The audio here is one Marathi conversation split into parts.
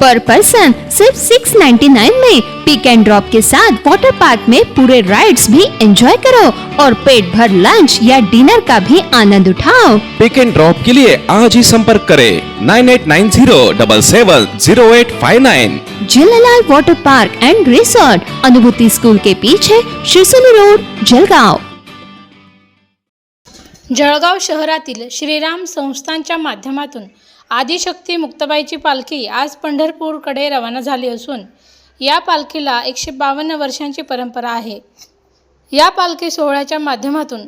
पर पर्सन सिर्फ 699 में पिक एंड ड्रॉप के साथ वाटर पार्क में पूरे राइड्स भी एंजॉय करो और पेट भर लंच या डिनर का भी आनंद उठाओ। पिक एंड ड्रॉप के लिए आज ही संपर्क करें nine eight nine zero double seven zero eight five nine Jhulelal water park and resort Anubhuti school के पीछे शिवसोली रोड जलगांव। जळगाव शहरातील श्रीराम संस्थांच्या माध्यमातून आदिशक्ती मुक्ताबाईची पालखी आज पंढरपूरकडे रवाना झाली असून या पालखीला एकशे बावन्न वर्षांची परंपरा आहे. या पालखी सोहळ्याच्या माध्यमातून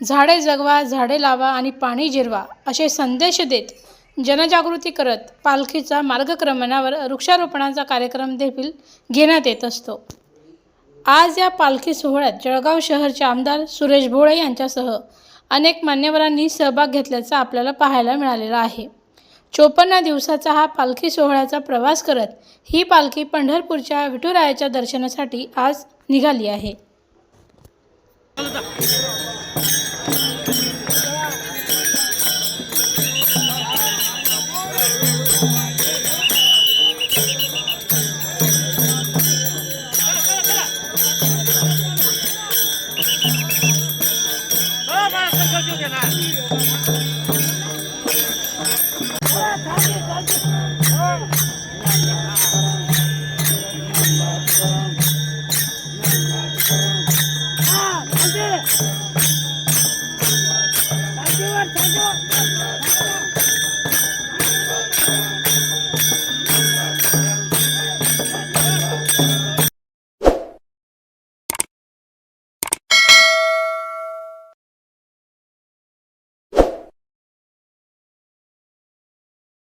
झाडे जगवा झाडे लावा आणि पाणी जिरवा असे संदेश देत जनजागृती करत पालखीचा मार्गक्रमणावर वृक्षारोपणाचा कार्यक्रम देखील घेण्यात येत असतो. आज या पालखी सोहळ्यात जळगाव शहरचे आमदार सुरेश भोळे यांच्यासह अनेक मान्यवरांनी सहभाग घेतल्याचा आपल्याला पाहायला मिळालेला आहे. चोपन्न दिवसाचा हा पालखी सोहळ्याचा प्रवास करत ही पालखी पंढरपूरच्या विठुरायाच्या दर्शनासाठी आज निघाली आहे.